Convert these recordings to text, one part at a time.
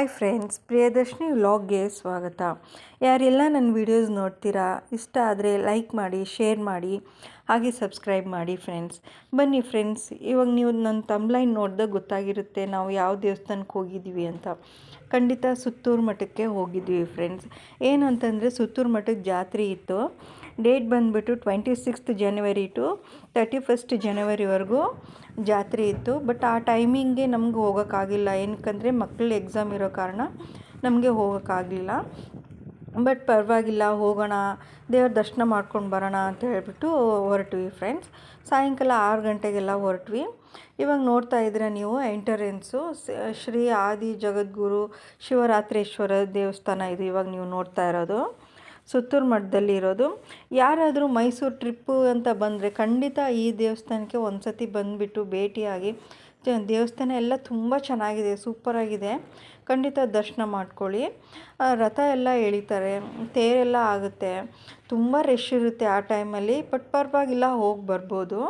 Hi friends, Priyadarshini ವ್ಲಾಗ್ಗೆ ಸ್ವಾಗತ. ಯಾರೆಲ್ಲ ನನ್ನ ವೀಡಿಯೋಸ್ ನೋಡ್ತೀರಾ, ಇಷ್ಟ ಆದರೆ ಲೈಕ್ ಮಾಡಿ, ಶೇರ್ ಮಾಡಿ, ಹಾಗೆ ಸಬ್ಸ್ಕ್ರೈಬ್ ಮಾಡಿ ಫ್ರೆಂಡ್ಸ್. ಬನ್ನಿ ಫ್ರೆಂಡ್ಸ್, ಇವಾಗ ನೀವು ನನ್ನ ತಮ್ಲೈನ್ ನೋಡಿದಾಗ ಗೊತ್ತಾಗಿರುತ್ತೆ ನಾವು ಯಾವ ದೇವಸ್ಥಾನಕ್ಕೆ ಹೋಗಿದ್ದೀವಿ ಅಂತ. ಖಂಡಿತ ಸುತ್ತೂರು ಮಠಕ್ಕೆ ಹೋಗಿದ್ವಿ ಫ್ರೆಂಡ್ಸ್ ಏನು ಅಂತಂದರೆ ಸುತ್ತೂರು ಮಠಕ್ಕೆ ಜಾತ್ರೆ ಇತ್ತು. ಡೇಟ್ ಬಂದುಬಿಟ್ಟು twenty sixth January to thirty first ಜನವರಿವರೆಗೂ ಜಾತ್ರೆ ಇತ್ತು. ಬಟ್ ಆ ಟೈಮಿಂಗ್ಗೆ ನಮ್ಗೆ ಹೋಗೋಕ್ಕಾಗಿಲ್ಲ. ಏನಕ್ಕಂದರೆ ಮಕ್ಕಳು ಎಕ್ಸಾಮ್ ಇರೋ ಕಾರಣ ನಮಗೆ ಹೋಗೋಕ್ಕಾಗಲಿಲ್ಲ. ಬಟ್ ಪರವಾಗಿಲ್ಲ, ಹೋಗೋಣ, ದೇವ್ರ ದರ್ಶನ ಮಾಡ್ಕೊಂಡು ಬರೋಣ ಅಂತ ಹೇಳಿಬಿಟ್ಟು ಹೊರಟ್ವಿ ಫ್ರೆಂಡ್ಸ್ ಸಾಯಂಕಾಲ ಆರು ಗಂಟೆಗೆಲ್ಲ ಹೊರಟ್ವಿ. ಇವಾಗ ನೋಡ್ತಾ ಇದ್ದೀರ ನೀವು ಎಂಟರೆನ್ಸು ಶ್ರೀ ಆದಿ ಜಗದ್ಗುರು ಶಿವರಾತ್ರೇಶ್ವರ ದೇವಸ್ಥಾನ ಇದು ಇವಾಗ ನೀವು ನೋಡ್ತಾ ಇರೋದು. ಸುತ್ತೂರು ಮಠದಲ್ಲಿ ಇರೋದು. ಯಾರಾದರೂ ಮೈಸೂರು ಟ್ರಿಪ್ಪು ಅಂತ ಬಂದರೆ ಖಂಡಿತ ಈ ದೇವಸ್ಥಾನಕ್ಕೆ ಒಂದು ಸತಿ ಬಂದುಬಿಟ್ಟು ಭೇಟಿಯಾಗಿ ದೇವಸ್ಥಾನ ಎಲ್ಲ ತುಂಬ ಚೆನ್ನಾಗಿದೆ ಸೂಪರಾಗಿದೆ ಖಂಡಿತ ದರ್ಶನ ಮಾಡ್ಕೊಳ್ಳಿ. ರಥ ಎಲ್ಲ ಎಳಿತಾರೆ ತೇರೆಲ್ಲ ಆಗುತ್ತೆ. ತುಂಬ ರಶ್ ಇರುತ್ತೆ ಆ ಟೈಮಲ್ಲಿ ಬಟ್ ಪರವಾಗಿಲ್ಲ ಹೋಗಿ ಬರ್ಬೋದು.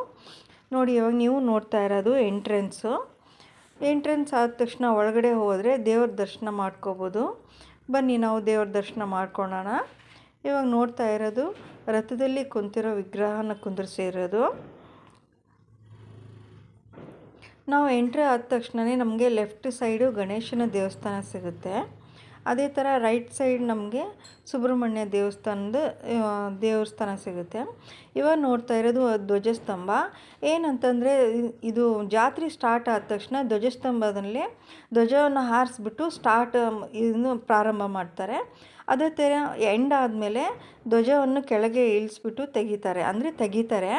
ನೋಡಿ, ಇವಾಗ ನೀವು ನೋಡ್ತಾ ಇರೋದು ಎಂಟ್ರೆನ್ಸು ಎಂಟ್ರೆನ್ಸ್ ಆದ ತಕ್ಷಣ ಒಳಗಡೆ ಹೋದರೆ ದೇವ್ರ ದರ್ಶನ ಮಾಡ್ಕೋಬೋದು. ಬನ್ನಿ, ನಾವು ದೇವ್ರ ದರ್ಶನ ಮಾಡ್ಕೊಳ್ಳೋಣ ಇವಾಗ ನೋಡ್ತಾ ಇರೋದು ರಥದಲ್ಲಿ ಕುಂತಿರೋ ವಿಗ್ರಹನ ಕುಂದಿರ್ಸಿರೋದು. ನಾವು ಎಂಟ್ರಿ ಆದ ತಕ್ಷಣವೇ ನಮಗೆ ಲೆಫ್ಟ್ ಸೈಡು ಗಣೇಶನ ದೇವಸ್ಥಾನ ಸಿಗುತ್ತೆ. ಅದೇ ಥರ ರೈಟ್ ಸೈಡ್ ನಮಗೆ ಸುಬ್ರಹ್ಮಣ್ಯ ದೇವಸ್ಥಾನದ ದೇವಸ್ಥಾನ ಸಿಗುತ್ತೆ. ಇವಾಗ ನೋಡ್ತಾ ಇರೋದು ಧ್ವಜಸ್ತಂಭ. ಏನಂತಂದರೆ ಇದು ಜಾತ್ರೆ ಸ್ಟಾರ್ಟ್ ಆದ ತಕ್ಷಣ ಧ್ವಜಸ್ತಂಭದಲ್ಲಿ ಧ್ವಜವನ್ನು ಹಾರಿಸ್ಬಿಟ್ಟು ಸ್ಟಾರ್ಟ್, ಇದನ್ನು ಪ್ರಾರಂಭ ಮಾಡ್ತಾರೆ. ಅದೇ ಥರ ಎಂಡ್ ಆದಮೇಲೆ ಧ್ವಜವನ್ನು ಕೆಳಗೆ ಇಳಿಸ್ಬಿಟ್ಟು ತೆಗಿತಾರೆ. ಅಂದರೆ ತೆಗಿತಾರೆ.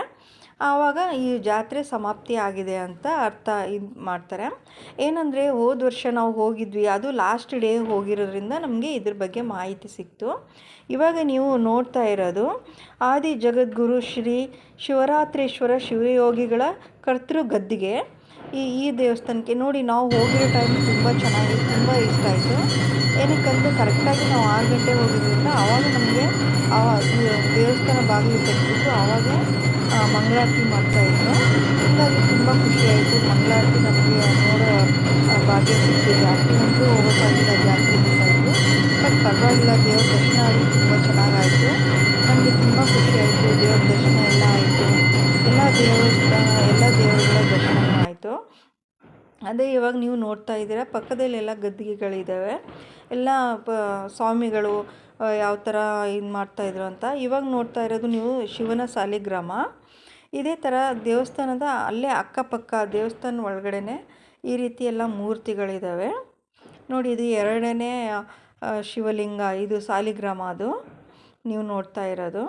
ಆವಾಗ ಈ ಜಾತ್ರೆ ಸಮಾಪ್ತಿ ಆಗಿದೆ ಅಂತ ಅರ್ಥ ಇದು ಮಾಡ್ತಾರೆ. ಏನಂದರೆ ಹೋದ ವರ್ಷ ನಾವು ಹೋಗಿದ್ವಿ, ಅದು ಲಾಸ್ಟ್ ಡೇ ಹೋಗಿರೋದ್ರಿಂದ ನಮಗೆ ಇದ್ರ ಬಗ್ಗೆ ಮಾಹಿತಿ ಸಿಕ್ತು. ಇವಾಗ ನೀವು ನೋಡ್ತಾ ಇರೋದು ಆದಿ ಜಗದ್ಗುರು ಶ್ರೀ ಶಿವರಾತ್ರೇಶ್ವರ ಶಿವಯೋಗಿಗಳ ಕರ್ತೃ ಗದ್ದಿಗೆ. ಈ ಈ ದೇವಸ್ಥಾನಕ್ಕೆ ನೋಡಿ ನಾವು ಹೋಗಿರೋ ಟೈಮ್ ತುಂಬ ಚೆನ್ನಾಗಿ, ತುಂಬ ಇಷ್ಟ ಆಯಿತು. ಏನಕ್ಕಂದ್ರೆ ಕರೆಕ್ಟಾಗಿ ನಾವು ಆರು ಗಂಟೆ ಹೋಗಿದ್ದರಿಂದ ಆವಾಗ ನಮಗೆ ಆ ದೇವಸ್ಥಾನ ಬಾಗಿಲು ತೆಗೆದ್ಬಿಟ್ಟು ಆವಾಗ ಮಂಗಳಾರತಿ ಮಾಡ್ತಾಯಿದ್ರು ಹೀಗಾಗಿ ತುಂಬ ಖುಷಿಯಾಯಿತು ಮಂಗಳಾರತಿ ನಮಗೆ ನೋಡೋ ಭಾಗ್ಯ ಸಿಕ್ಕಿದೆ. ಜಾಸ್ತಿ ಅಂತೂ ಹೋಗೋಕ್ಕಾಗಿಲ್ಲ ಜಾಸ್ತಿ ಮಿಸ್ಸಾಯಿತು ಬಟ್ ಪರವಾಗಿಲ್ಲ, ದೇವ್ರ ದರ್ಶನ ಆದರೂ ತುಂಬ ಚೆನ್ನಾಗಾಯಿತು. ನಮಗೆ ತುಂಬ ಖುಷಿಯಾಯಿತು ದೇವ್ರ ದರ್ಶನ ಎಲ್ಲ ಆಯಿತು. ಎಲ್ಲ ದೇವಸ್ಥಾನ ಎಲ್ಲ ದೇವರುಗಳ ದರ್ಶನ ಆಯಿತು. ಅದೇ ಇವಾಗ ನೀವು ನೋಡ್ತಾ ಇದ್ದೀರಾ, ಪಕ್ಕದಲ್ಲೆಲ್ಲ ಗದ್ದಿಗೆಗಳಿದ್ದಾವೆ ಎಲ್ಲ, ಪ, ಸ್ವಾಮಿಗಳು ಯಾವ ಥರ ಇದು ಮಾಡ್ತಾಯಿದ್ರು ಅಂತ. ಇವಾಗ ನೋಡ್ತಾ ಇರೋದು ನೀವು ಶಿವನ ಸಾಲಿಗ್ರಾಮ. ಇದೇ ಥರ ದೇವಸ್ಥಾನದ ಅಲ್ಲೇ ಅಕ್ಕಪಕ್ಕ ದೇವಸ್ಥಾನ ಒಳಗಡೆ ಈ ರೀತಿ ಎಲ್ಲ ಮೂರ್ತಿಗಳಿದ್ದಾವೆ ನೋಡಿ, ಇದು ಎರಡನೇ ಶಿವಲಿಂಗ. ಇದು ಸಾಲಿಗ್ರಾಮ ಅದು. ನೀವು ನೋಡ್ತಾ ಇರೋದು.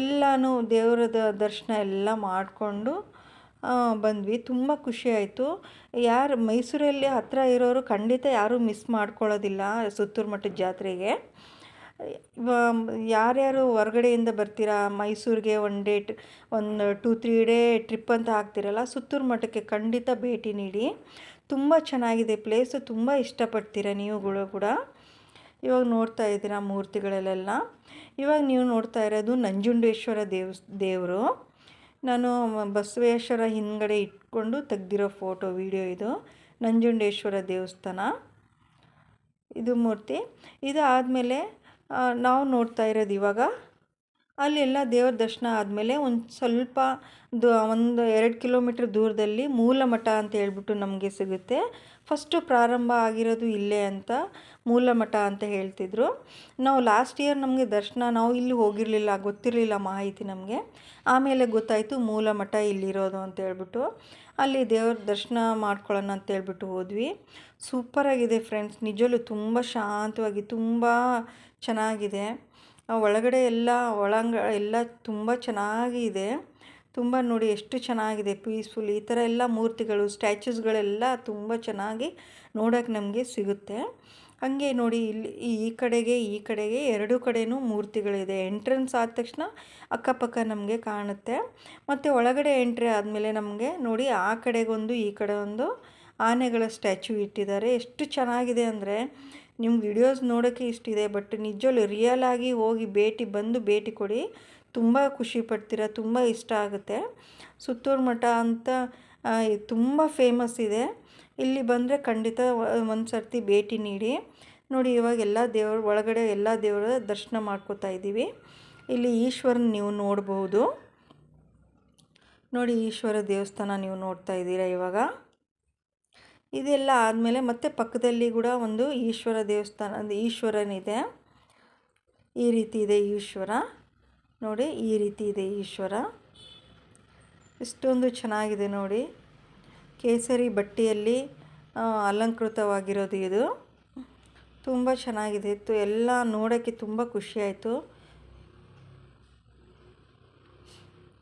ಎಲ್ಲನೂ ದೇವರದ ದರ್ಶನ ಎಲ್ಲ ಮಾಡಿಕೊಂಡು ಬಂದ್ವಿ. ತುಂಬ ಖುಷಿಯಾಯಿತು ಯಾರು, ಮೈಸೂರಲ್ಲಿ ಹತ್ತಿರ ಇರೋರು ಖಂಡಿತ ಯಾರೂ ಮಿಸ್ ಮಾಡ್ಕೊಳ್ಳೋದಿಲ್ಲ ಸುತ್ತೂರು ಮಠದ ಜಾತ್ರೆಗೆ. ಯಾರ್ಯಾರು ಹೊರ್ಗಡೆಯಿಂದ ಬರ್ತೀರಾ? ಮೈಸೂರಿಗೆ ಒನ್ ಡೇ ಒಂದು ಟೂ ತ್ರೀ ಡೇ ಟ್ರಿಪ್ ಅಂತ ಹಾಕ್ತಿರಲ್ಲ ಸುತ್ತೂರು ಮಠಕ್ಕೆ ಖಂಡಿತ ಭೇಟಿ ನೀಡಿ. ತುಂಬ ಚೆನ್ನಾಗಿದೆ ಪ್ಲೇಸು ತುಂಬ ಇಷ್ಟಪಡ್ತೀರ ನೀವುಗಳು ಕೂಡ? ಇವಾಗ ನೋಡ್ತಾ ಇದ್ದೀರಾ ಮೂರ್ತಿಗಳಲ್ಲೆಲ್ಲ? ಇವಾಗ ನೀವು ನೋಡ್ತಾ ಇರೋದು ನಂಜುಂಡೇಶ್ವರ ದೇವ್ ದೇವರು. ನಾನು ಬಸವೇಶ್ವರ ಹಿಂದ್ಗಡೆ ಇಟ್ಕೊಂಡು ತೆಗ್ದಿರೋ ಫೋಟೋ, ವಿಡಿಯೋ ಇದು. ನಂಜುಂಡೇಶ್ವರ ದೇವಸ್ಥಾನ. ಇದು ಮೂರ್ತಿ. ಇದು ಆದಮೇಲೆ ನಾವು ನೋಡ್ತಾ ಇರೋದು ಇವಾಗ ಅಲ್ಲೆಲ್ಲ ದೇವ್ರ ದರ್ಶನ ಆದಮೇಲೆ ಒಂದು ಸ್ವಲ್ಪ ದು, ಒಂದು ಎರಡು ಕಿಲೋಮೀಟ್ರ್ ದೂರದಲ್ಲಿ ಮೂಲಮಠ ಅಂತ ಹೇಳ್ಬಿಟ್ಟು ನಮಗೆ ಸಿಗುತ್ತೆ. ಫಸ್ಟು ಪ್ರಾರಂಭ ಆಗಿರೋದು ಇಲ್ಲೇ ಅಂತ ಮೂಲಮಠ ಅಂತ ಹೇಳ್ತಿದ್ರು. ನಾವು ಲಾಸ್ಟ್ ಇಯರ್ ನಮಗೆ ದರ್ಶನ ನಾವು ಇಲ್ಲಿ ಹೋಗಿರಲಿಲ್ಲ, ಗೊತ್ತಿರಲಿಲ್ಲ ಮಾಹಿತಿ ನಮಗೆ. ಆಮೇಲೆ ಗೊತ್ತಾಯಿತು ಮೂಲಮಠ ಇಲ್ಲಿರೋದು ಅಂತ ಹೇಳ್ಬಿಟ್ಟು. ಅಲ್ಲಿ ದೇವ್ರ ದರ್ಶನ ಮಾಡ್ಕೊಳ್ಳೋಣ ಅಂತ ಹೇಳ್ಬಿಟ್ಟು ಹೋದ್ವಿ. ಸೂಪರಾಗಿದೆ ಫ್ರೆಂಡ್ಸ್ ನಿಜವಲ್ಲೂ ತುಂಬ ಶಾಂತವಾಗಿ ತುಂಬ ಚೆನ್ನಾಗಿದೆ. ಒಳಗಡೆ ಎಲ್ಲ ಒಳಾಂಗ, ಎಲ್ಲ ತುಂಬ ಚೆನ್ನಾಗಿದೆ. ತುಂಬ ನೋಡಿ ಎಷ್ಟು ಚೆನ್ನಾಗಿದೆ. ಪೀಸ್ಫುಲ್ ಈ ಥರ ಎಲ್ಲ ಮೂರ್ತಿಗಳು ಸ್ಟ್ಯಾಚ್ಯೂಸ್ಗಳೆಲ್ಲ ತುಂಬ ಚೆನ್ನಾಗಿ ನೋಡೋಕೆ ನಮಗೆ ಸಿಗುತ್ತೆ. ಹಾಗೆ ನೋಡಿ ಇಲ್ಲಿ ಈ ಕಡೆಗೆ ಈ ಕಡೆಗೆ ಎರಡೂ ಕಡೆಯೂ ಮೂರ್ತಿಗಳಿದೆ. ಎಂಟ್ರೆನ್ಸ್ ಆದ ತಕ್ಷಣ ಅಕ್ಕಪಕ್ಕ ನಮಗೆ ಕಾಣುತ್ತೆ. ಮತ್ತು ಒಳಗಡೆ ಎಂಟ್ರಿ ಆದಮೇಲೆ ನಮಗೆ ನೋಡಿ ಆ ಕಡೆಗೊಂದು, ಈ ಕಡೆ ಒಂದು ಆನೆಗಳ ಸ್ಟ್ಯಾಚ್ಯೂ ಇಟ್ಟಿದ್ದಾರೆ. ಎಷ್ಟು ಚೆನ್ನಾಗಿದೆ ಅಂದರೆ ನಿಮ್ಮ ವಿಡಿಯೋಸ್ ನೋಡೋಕ್ಕೆ ಇಷ್ಟಿದೆ ಬಟ್ ನಿಜವಲ್ಲೂ ರಿಯಲ್ ಆಗಿ ಹೋಗಿ ಭೇಟಿ ಬಂದು ಭೇಟಿ ಕೊಡಿ. ತುಂಬ ಖುಷಿ ಪಡ್ತೀರ, ತುಂಬ ಇಷ್ಟ ಆಗುತ್ತೆ. ಸುತ್ತೂರು ಮಠ ಅಂತ ತುಂಬ ಫೇಮಸ್ ಇದೆ. ಇಲ್ಲಿ ಬಂದರೆ ಖಂಡಿತ ಒಂದು ಸರ್ತಿ ಭೇಟಿ ನೀಡಿ. ನೋಡಿ, ಇವಾಗ ಎಲ್ಲ ದೇವ್ರ, ಒಳಗಡೆ ಎಲ್ಲ ದೇವರ ದರ್ಶನ ಮಾಡ್ಕೋತಾ ಇದ್ದೀವಿ. ಇಲ್ಲಿ ಈಶ್ವರನ ನೀವು ನೋಡಬಹುದು ನೋಡಿ, ಈಶ್ವರ ದೇವಸ್ಥಾನ ನೀವು ನೋಡ್ತಾ ಇದ್ದೀರಾ ಇವಾಗ? ಇದೆಲ್ಲ ಆದಮೇಲೆ ಮತ್ತೆ ಪಕ್ಕದಲ್ಲಿ ಕೂಡ ಒಂದು ಈಶ್ವರ ದೇವಸ್ಥಾನ ಅಂದರೆ ಈಶ್ವರನಿದೆ ಈ ರೀತಿ ಇದೆ ಈಶ್ವರ. ನೋಡಿ, ಈ ರೀತಿ ಇದೆ ಈಶ್ವರ. ಇಷ್ಟೊಂದು ಚೆನ್ನಾಗಿದೆ ನೋಡಿ. ಕೇಸರಿ ಬಟ್ಟೆಯಲ್ಲಿ ಅಲಂಕೃತವಾಗಿರೋದು ಇದು. ತುಂಬ ಚೆನ್ನಾಗಿದೆ. ಇತ್ತು, ಎಲ್ಲ ನೋಡೋಕ್ಕೆ ತುಂಬ ಖುಷಿಯಾಯಿತು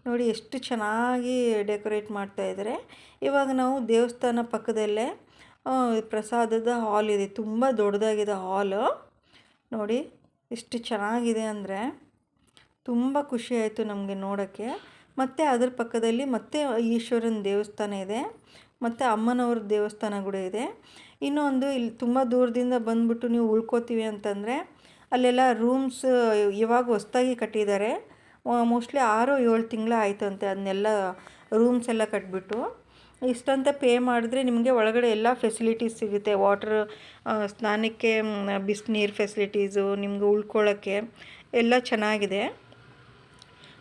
ನೋಡಿ, ಎಷ್ಟು ಚೆನ್ನಾಗಿ ಡೆಕೋರೇಟ್ ಮಾಡ್ತಾ ಇದ್ದಾರೆ. ಇವಾಗ ನಾವು ದೇವಸ್ಥಾನ ಪಕ್ಕದಲ್ಲೇ ಪ್ರಸಾದದ ಹಾಲ್ ಇದೆ. ತುಂಬ ದೊಡ್ಡದಾಗಿದೆ ಹಾಲು. ನೋಡಿ, ಎಷ್ಟು ಚೆನ್ನಾಗಿದೆ ಅಂದರೆ ತುಂಬ ಖುಷಿಯಾಯಿತು ನಮಗೆ ನೋಡೋಕ್ಕೆ. ಮತ್ತು ಅದರ ಪಕ್ಕದಲ್ಲಿ ಮತ್ತೆ ಈಶ್ವರನ ದೇವಸ್ಥಾನ ಇದೆ. ಮತ್ತು ಅಮ್ಮನವ್ರ ದೇವಸ್ಥಾನ ಕೂಡ ಇದೆ. ಇನ್ನೊಂದು ಇಲ್ಲಿ ತುಂಬ ದೂರದಿಂದ ಬಂದುಬಿಟ್ಟು ನೀವು ಉಳ್ಕೋತೀವಿ ಅಂತಂದರೆ ಅಲ್ಲೆಲ್ಲ ರೂಮ್ಸ್ ಇವಾಗ ಹೊಸ್ದಾಗಿ ಕಟ್ಟಿದ್ದಾರೆ. ಮೋಸ್ಟ್ಲಿ ಆರು ಏಳು ತಿಂಗಳು ಆಯಿತು ಅಂತೆ, ಅದನ್ನೆಲ್ಲ ರೂಮ್ಸ್ ಎಲ್ಲ ಕಟ್ಬಿಟ್ಟು. ಇಷ್ಟಂತ ಪೇ ಮಾಡಿದ್ರೆ ನಿಮಗೆ ಒಳಗಡೆ ಎಲ್ಲ ಫೆಸಿಲಿಟೀಸ್ ಸಿಗುತ್ತೆ. ವಾಟ್ರ್ ಸ್ನಾನಕ್ಕೆ ಬಿಸಿನೀರು ಫೆಸಿಲಿಟೀಸು ನಿಮ್ಗೆ ಉಳ್ಕೊಳ್ಳೋಕ್ಕೆ ಎಲ್ಲ ಚೆನ್ನಾಗಿದೆ.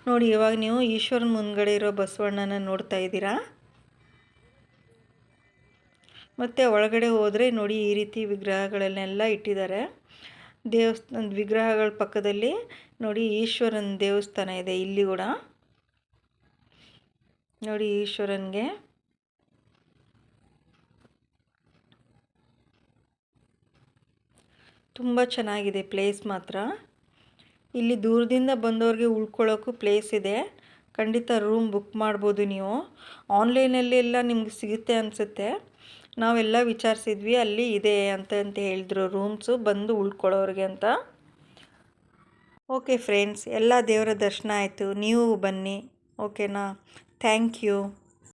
ನೋಡಿ, ಇವಾಗ ನೀವು ಈಶ್ವರನ ಮುಂದ್ಗಡೆ ಇರೋ ಬಸವಣ್ಣನ ನೋಡ್ತಾ ಇದ್ದೀರಾ? ಮತ್ತು ಒಳಗಡೆ ಹೋದರೆ ನೋಡಿ ಈ ರೀತಿ ವಿಗ್ರಹಗಳನ್ನೆಲ್ಲ ಇಟ್ಟಿದ್ದಾರೆ. ದೇವಸ್ಥಾನ ವಿಗ್ರಹಗಳ ಪಕ್ಕದಲ್ಲಿ ನೋಡಿ ಈಶ್ವರನ ದೇವಸ್ಥಾನ ಇದೆ ಇಲ್ಲಿ ಕೂಡ. ನೋಡಿ ಈಶ್ವರನಿಗೆ. ತುಂಬ ಚೆನ್ನಾಗಿದೆ ಪ್ಲೇಸ್ ಮಾತ್ರ. ಇಲ್ಲಿ ದೂರದಿಂದ ಬಂದವ್ರಿಗೆ ಉಳ್ಕೊಳ್ಳೋಕ್ಕೂ ಪ್ಲೇಸ್ ಇದೆ. ಖಂಡಿತ ರೂಮ್ ಬುಕ್ ಮಾಡ್ಬೋದು ನೀವು. ಆನ್ಲೈನಲ್ಲಿ ಎಲ್ಲ ನಿಮ್ಗೆ ಸಿಗುತ್ತೆ ಅನಿಸುತ್ತೆ. ನಾವೆಲ್ಲ ವಿಚಾರಿಸಿದ್ವಿ, ಅಲ್ಲಿ ಇದೆ ಅಂತ ಅಂತ ಹೇಳಿದ್ರು ರೂಮ್ಸು ಬಂದು ಉಳ್ಕೊಳ್ಳೋರಿಗೆ ಅಂತ. ಓಕೆ ಫ್ರೆಂಡ್ಸ್ ಎಲ್ಲ ದೇವರ ದರ್ಶನ ಆಯಿತು. ನೀವು ಬನ್ನಿ. ಓಕೆನಾ ಥ್ಯಾಂಕ್ ಯು